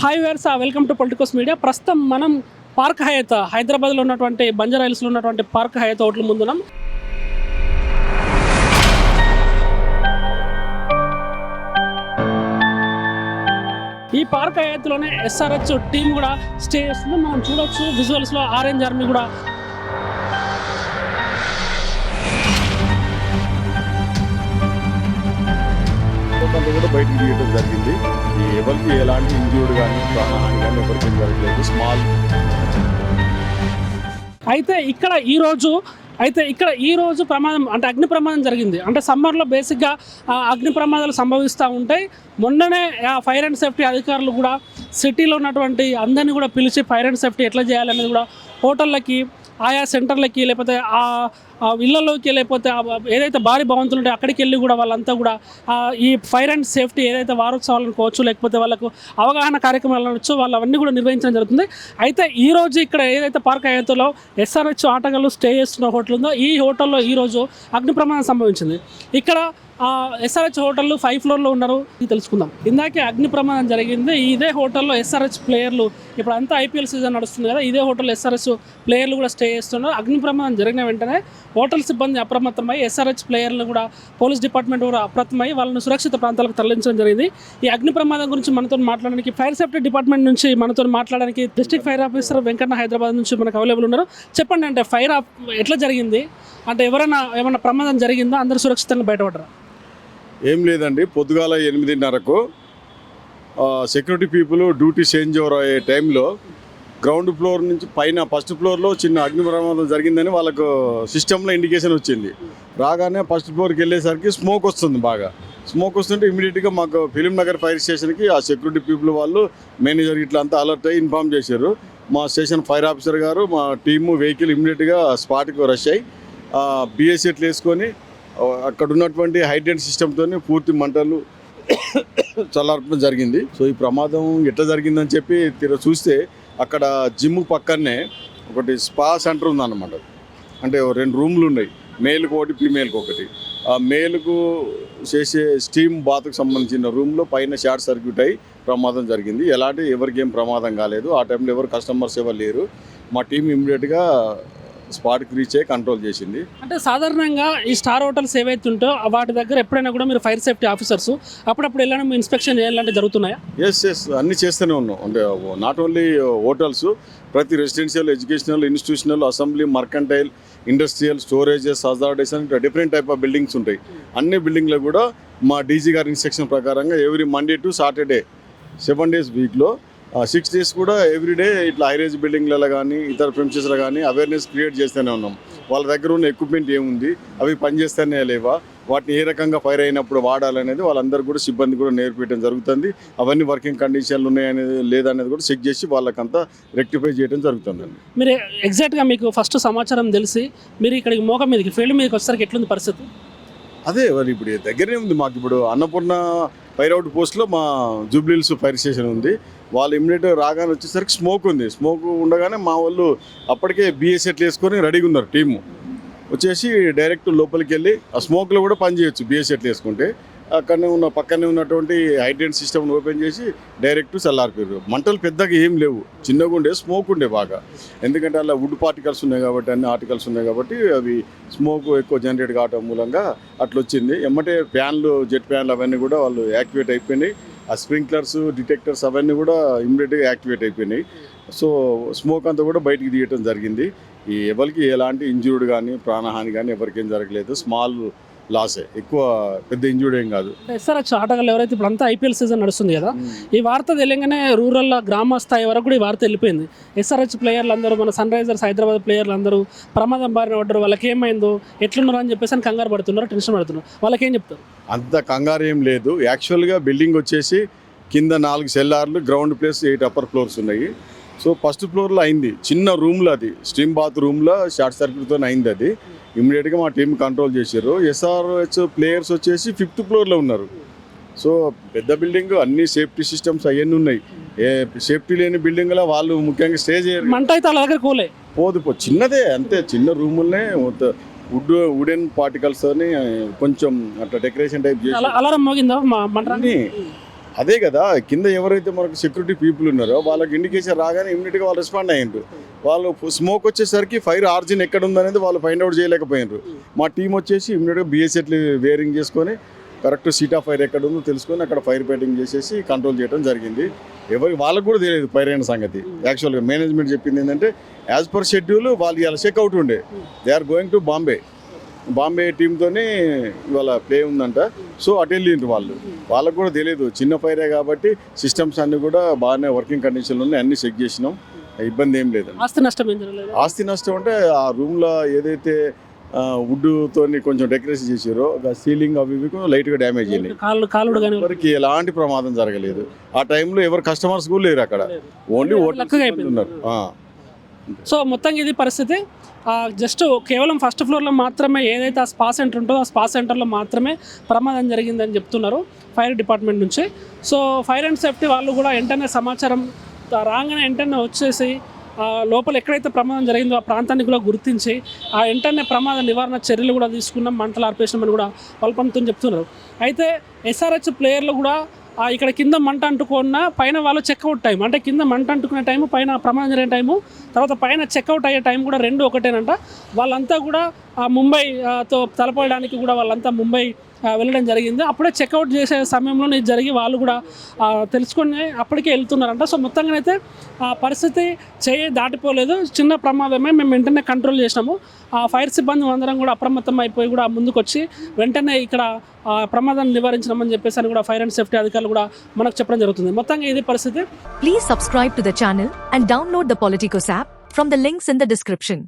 Hi viewers welcome to Politicos media ప్రస్తుతం మనం park Hayath హైదరాబాద్లో ఉన్నటువంటి బంజారా హిల్స్లో ఉన్నటువంటి పార్క్ హయత్ హోటల్ ముందున్నాం ఈ పార్క్ హయత్లోనే ఎస్ఆర్హెచ్ టీం కూడా స్టే చేస్తుంది. మనం చూడొచ్చు విజువల్స్లో ఆరెంజ్ ఆర్మీ కూడా కొంత కూడా బయటకు తీయడం జరిగింది. ఎవరికి ఎలాంటి ఇంజూర్డ్ కానీ ప్రాణహాని కానీ ఎవరికి జరగలేదు. స్మాల్ అయితే ఇక్కడ ఈ రోజు అయితే ఇక్కడ ఈ రోజు ప్రమాదం అంటే అగ్ని ప్రమాదం జరిగింది. అంటే సమ్మర్లో బేసిక్గా అగ్ని ప్రమాదాలు సంభవిస్తూ ఉంటాయి. మొన్ననే ఫైర్ అండ్ సేఫ్టీ అధికారులు కూడా సిటీలో ఉన్నటువంటి అందరినీ కూడా పిలిచి ఫైర్ అండ్ సేఫ్టీ ఎట్లా చేయాలనేది కూడా హోటళ్ళకి ఆయా సెంటర్లకి లేకపోతే ఆ ఇళ్ళలోకి లేకపోతే ఏదైతే భారీ భవంతులు ఉంటాయో అక్కడికి వెళ్ళి కూడా వాళ్ళంతా కూడా ఈ ఫైర్ అండ్ సేఫ్టీ ఏదైతే వారోత్సవాలు అనుకోవచ్చు లేకపోతే వాళ్ళకు అవగాహన కార్యక్రమాలు అనొచ్చు వాళ్ళు అవన్నీ కూడా నిర్వహించడం జరుగుతుంది. అయితే ఈ రోజు ఇక్కడ ఏదైతే పార్క్ అయ్యేతలో ఎస్ఆర్హెచ్ ఆటగాళ్ళు స్టే చేస్తున్న హోటల్ ఉందో ఈ హోటల్లో ఈ రోజు అగ్ని ప్రమాదం సంభవించింది. ఇక్కడ ఎస్ఆర్హెచ్ హోటల్ ఫైవ్ ఫ్లోర్లో ఉన్నారు ఇది తెలుసుకుందాం. ఇందాకే అగ్ని ప్రమాదం జరిగింది ఇదే హోటల్లో ఎస్ఆర్హెచ్ ప్లేయర్లు ఇప్పుడు అంతా ఐపీఎల్ సీజన్ నడుస్తుంది కదా ఇదే హోటల్ ఎస్ఆర్హెచ్ ప్లేయర్లు కూడా స్టే చేస్తున్నారు. అగ్ని ప్రమాదం జరిగిన వెంటనే హోటల్ సిబ్బంది అప్రమత్తమై ఎస్ఆర్హెచ్ ప్లేయర్లు కూడా పోలీస్ డిపార్ట్మెంట్ కూడా అప్రమత్తమై వాళ్ళని సురక్షిత ప్రాంతాలకు తరలించడం జరిగింది. ఈ అగ్ని ప్రమాదం గురించి మనతో మాట్లాడడానికి ఫైర్ సేఫ్టీ డిపార్ట్మెంట్ నుంచి మనతో మాట్లాడడానికి district fire officer Venkanna Hyderabad నుంచి మనకు అవైలబుల్ ఉన్నారు. చెప్పండి అంటే ఫైర్ ఆఫ్ ఎట్లా జరిగింది? అంటే ఎవరైనా ఏమైనా ప్రమాదం జరిగిందా? అందరూ సురక్షితంగా బయటపడరా లేదండి పొద్దుగాల ఎనిమిదిన్నరకు security people duty change over అయ్యే టైంలో గ్రౌండ్ ఫ్లోర్ నుంచి పైన ఫస్ట్ ఫ్లోర్లో చిన్న అగ్ని ప్రమాదం జరిగిందని వాళ్ళకు సిస్టంలో ఇండికేషన్ వచ్చింది. రాగానే ఫస్ట్ ఫ్లోర్కి వెళ్ళేసరికి స్మోక్ వస్తుంది బాగా. స్మోక్ వస్తుంటే ఇమీడియట్గా మాకు ఫిలిం నగర్ ఫైర్ స్టేషన్కి ఆ సెక్యూరిటీ పీపుల్ వాళ్ళు మేనేజర్ ఇట్లా అంతా అలర్ట్ అయ్యి ఇన్ఫామ్ చేశారు. మా స్టేషన్ ఫైర్ ఆఫీసర్ గారు మా టీము వెహికల్ ఇమీడియట్గా స్పాట్కి రష్ అయ్యి బిఎస్ఎట్లు వేసుకొని అక్కడ ఉన్నటువంటి హైడ్రేట్ సిస్టమ్తో పూర్తి మంటలు చల్లార్పడం జరిగింది. సో ఈ ప్రమాదం ఎట్లా జరిగిందని చెప్పి తీర చూస్తే అక్కడ జిమ్ పక్కనే ఒకటి స్పా సెంటర్ ఉందన్నమాట. అంటే రెండు రూమ్లు ఉన్నాయి. మేల్కి ఒకటి ఫీమేల్కి ఒకటి. ఆ మేల్కు చేసే స్టీమ్ బాత్కు సంబంధించిన రూమ్లో పైన షార్ట్ సర్క్యూట్ అయ్యి ప్రమాదం జరిగింది. ఎలాంటి ఎవరికి ఏం ప్రమాదం కాలేదు. ఆ టైంలో ఎవరు కస్టమర్స్ ఎవరు లేరు. మా టీం ఇమ్మీడియట్గా స్పాట్కి రీచ్ అయ్యి కంట్రోల్ చేసింది. అంటే సాధారణంగా ఈ స్టార్ హోటల్స్ ఏవైతే ఉంటో వాటి దగ్గర ఎప్పుడైనా కూడా మీరు ఫైర్ సేఫ్టీ ఆఫీసర్స్ అప్పుడప్పుడు వెళ్ళడం ఇన్స్పెక్షన్ చేయాలంటే జరుగుతున్నాయా? ఎస్ ఎస్ అన్ని చేస్తూనే ఉన్నాం. అంటే నాట్ ఓన్లీ హోటల్స్ ప్రతి residential educational institutional assembly mercantile industrial storages హజార్డేషన్ different type of buildings ఉంటాయి. అన్ని బిల్డింగ్లో కూడా మా డీజీ గారి ఇన్స్ట్రక్షన్ ప్రకారంగా every Monday to Saturday seven days వీక్లో సిక్స్ డేస్ కూడా ఎవ్రీడే ఇట్లా హైరేజ్ బిల్డింగ్లలో కానీ ఇతర ప్రెమిసెస్లో కానీ అవేర్నెస్ క్రియేట్ చేస్తూనే ఉన్నాం. వాళ్ళ దగ్గర ఉన్న ఎక్విప్మెంట్ ఏముంది? అవి పనిచేస్తూనే లేవా? వాటిని ఏ రకంగా ఫైర్ అయినప్పుడు వాడాలనేది వాళ్ళందరూ కూడా సిబ్బంది కూడా నేర్పించడం జరుగుతుంది. అవన్నీ వర్కింగ్ కండిషన్లు ఉన్నాయనేది లేదనేది కూడా చెక్ చేసి వాళ్ళకంతా రెక్టిఫై చేయడం జరుగుతుందండి మీరు ఎగ్జాక్ట్గా మీకు ఫస్ట్ సమాచారం తెలిసి మీరు ఇక్కడికి మోక మీదకి ఫీల్డ్ మీదకి వచ్చేసరికి ఎట్లుంది పరిస్థితి? అదే మరి ఇప్పుడు దగ్గరనే ఉంది మాకు ఇప్పుడు అన్నపూర్ణ ఫైర్ అవుట్ పోస్ట్లో మా జూబ్లీల్స్ ఫైర్ స్టేషన్ ఉంది. వాళ్ళు ఇమ్మీడియట్ రాగానే వచ్చేసరికి స్మోక్ ఉంది. స్మోక్ ఉండగానే మా వాళ్ళు అప్పటికే బిఎస్ఎట్లు వేసుకొని రెడీగా ఉన్నారు టీము. వచ్చేసి డైరెక్ట్ లోపలికి వెళ్ళి ఆ స్మోక్లో కూడా పని చేయొచ్చు బిఎస్ఎట్లు వేసుకుంటే. అక్కడనే ఉన్న పక్కనే ఉన్నటువంటి హైడ్రెంట్ సిస్టమ్ని ఓపెన్ చేసి డైరెక్ట్ చల్లారిపోయారు మంటలు పెద్దగా ఏం లేవు. చిన్నగా ఉండే స్మోక్ ఉండే బాగా. ఎందుకంటే అలా వుడ్ పార్టికల్స్ ఉన్నాయి కాబట్టి అన్ని ఆర్టికల్స్ ఉన్నాయి కాబట్టి అవి స్మోక్ ఎక్కువ జనరేట్ కావటం మూలంగా అట్లా వచ్చింది ఎమ్మటే ఫ్యాన్లు జెట్ ఫ్యాన్లు అవన్నీ కూడా వాళ్ళు యాక్టివేట్ అయిపోయినాయి. ఆ స్ప్రింక్లర్స్ డిటెక్టర్స్ అవన్నీ కూడా ఇమ్మీడియట్గా యాక్టివేట్ అయిపోయినాయి. సో స్మోక్ అంతా కూడా బయటికి తీయటం జరిగింది. ఈ ఎవరికి ఎలాంటి ఇంజూర్డ్ కానీ ప్రాణహాని కానీ ఎవరికేం జరగలేదు. స్మాల్ లాసే. ఎక్కువ పెద్ద ఇంజూర్డ్ ఏం కాదు. ఎస్ఆర్హెచ్ ఆటగాళ్ళు ఎవరైతే ఇప్పుడు అంతా ఐపీఎల్ సీజన్ నడుస్తుంది కదా ఈ వార్త తెలియగానే రూరల్ గ్రామ స్థాయి వరకు కూడా ఈ వార్త వెళ్ళిపోయింది. ఎస్ఆర్హెచ్ ప్లేయర్లు అందరూ మన సన్ రైజర్స్ హైదరాబాద్ ప్లేయర్లు అందరూ ప్రమాదం బారిన పడ్డారు. వాళ్ళకి ఏమైందో ఎట్లున్నారు అని చెప్పేసి అని కంగారు పడుతున్నారు టెన్షన్ పడుతున్నారు. వాళ్ళకి ఏం చెప్తారు? అంత కంగారు ఏం లేదు. యాక్చువల్గా బిల్డింగ్ వచ్చేసి కింద నాలుగు సెల్లార్లు ground place eight upper floors ఉన్నాయి. సో ఫస్ట్ ఫ్లోర్లో అయింది. చిన్న రూమ్లో అది. స్టీమ్ బాత్ రూమ్లో షార్ట్ సర్క్యూట్తో అయింది అది. ఇమ్మీడియట్గా మా టీం కంట్రోల్ చేశారు. ఎస్ఆర్హెచ్ ప్లేయర్స్ వచ్చేసి ఫిఫ్త్ ఫ్లోర్లో ఉన్నారు. సో పెద్ద బిల్డింగ్ అన్ని సేఫ్టీ సిస్టమ్స్ అవన్నీ ఉన్నాయి. ఏ సేఫ్టీ లేని బిల్డింగ్లో వాళ్ళు ముఖ్యంగా స్టే చేయరు. మంట అయితే వాళ్ళ దగ్గర కూలే పోదు పో చిన్నదే అంతే. చిన్న రూములనే వుడ్ వుడెన్ పార్టికల్స్ అని కొంచెం అట్లా డెకరేషన్ టైప్ చేసి అలా అలారం మోగిందా మంట? అదే కదా కింద ఎవరైతే మనకు సెక్యూరిటీ పీపుల్ ఉన్నారో వాళ్ళకి ఇండికేషన్ రాగానే ఇమ్మీడియట్గా వాళ్ళు రెస్పాండ్ అయ్యారు వాళ్ళు స్మోక్ వచ్చేసరికి ఫైర్ ఆర్జిన్ ఎక్కడ ఉందనేది వాళ్ళు ఫైండ్ అవుట్ చేయలేకపోయినారు. మా టీం వచ్చేసి ఇమ్మీడియట్గా బిఎస్ఎట్లు వేరింగ్ చేసుకొని కరెక్ట్ సీట్ ఆఫ్ ఫైర్ ఎక్కడ ఉందో తెలుసుకొని అక్కడ ఫైర్ ఫైటింగ్ చేసేసి కంట్రోల్ చేయడం జరిగింది. ఎవరి వాళ్ళకు కూడా తెలియదు ఫైర్ అయిన సంగతి. యాక్చువల్గా మేనేజ్మెంట్ చెప్పింది ఏంటంటే యాజ్ పర్ షెడ్యూల్ వాళ్ళు ఇలా చెక్అవుట్ ఉండే. They are going to Bombay Bombay టీంతోనే ఇవాళ ప్లే ఉందంట. సో అటు వెళ్ళిండ్రు వాళ్ళు. వాళ్ళకు కూడా తెలియదు చిన్న ఫైరే కాబట్టి సిస్టమ్స్ అన్ని కూడా బాగానే వర్కింగ్ కండిషన్లు ఉన్నాయి. అన్ని చెక్ చేసినాం. ఇబ్బంది ఏం లేదు. ఆస్తి నష్టం ఆస్తి నష్టం అంటే ఆ రూమ్లో ఏదైతే వుడ్తోని కొంచెం డెకరేషన్ చేసారో సీలింగ్ అవి ఇవి లైట్గా డ్యామేజ్ అయినాయి. ఎవరికి ఎలాంటి ప్రమాదం జరగలేదు. ఆ టైంలో ఎవరు కస్టమర్స్ కూడా లేరు అక్కడ. ఓన్లీ అయిపోయింది. ఉన్నారు. సో మొత్తంగా ఇది పరిస్థితి. జస్ట్ కేవలం ఫస్ట్ ఫ్లోర్లో మాత్రమే ఏదైతే ఆ స్పా సెంటర్ ఉంటుందో ఆ స్పా సెంటర్లో మాత్రమే ప్రమాదం జరిగిందని చెప్తున్నారు ఫైర్ డిపార్ట్మెంట్ నుంచి. సో ఫైర్ అండ్ సేఫ్టీ వాళ్ళు కూడా వెంటనే సమాచారం రాగానే వెంటనే వచ్చేసి లోపల ఎక్కడైతే ప్రమాదం జరిగిందో ఆ ప్రాంతాన్ని కూడా గుర్తించి ఆ వెంటనే ప్రమాద నివారణ చర్యలు కూడా తీసుకున్నాం మంటలు ఆర్పేసినామని కూడా పల్పంతో చెప్తున్నారు. అయితే ఎస్ఆర్హెచ్ ప్లేయర్లు కూడా ఇక్కడ కింద మంట అంటుకున్న పైన వాళ్ళు చెక్అవుట్ టైం అంటే కింద మంట అంటుకునే టైము పైన ప్రమాదం జరిగే టైము తర్వాత పైన చెక్అవుట్ అయ్యే టైం కూడా రెండు ఒకటేనంట. వాళ్ళంతా కూడా ఆ తలపోయడానికి తలపడడానికి కూడా వాళ్ళంతా ముంబై వెళ్ళడం జరిగింది. అప్పుడే చెక్అవుట్ చేసే సమయంలో ఇది జరిగి వాళ్ళు కూడా తెలుసుకొని అప్పటికే వెళ్తున్నారంట. సో మొత్తంగా అయితే ఆ పరిస్థితి చేయి దాటిపోలేదు. చిన్న ప్రమాదమే మేము వెంటనే కంట్రోల్ చేసినాము. ఆ ఫైర్ సిబ్బంది అందరం కూడా అప్రమత్తం అయిపోయి కూడా ముందుకొచ్చి వెంటనే ఇక్కడ ఆ ప్రమాదాన్ని నివారించినామని చెప్పేసి అని కూడా ఫైర్ అండ్ సేఫ్టీ అధికారులు కూడా మనకు చెప్పడం జరుగుతుంది. మొత్తంగా ఇది పరిస్థితి. Please subscribe to the channel and download the Politicos app from the links in the description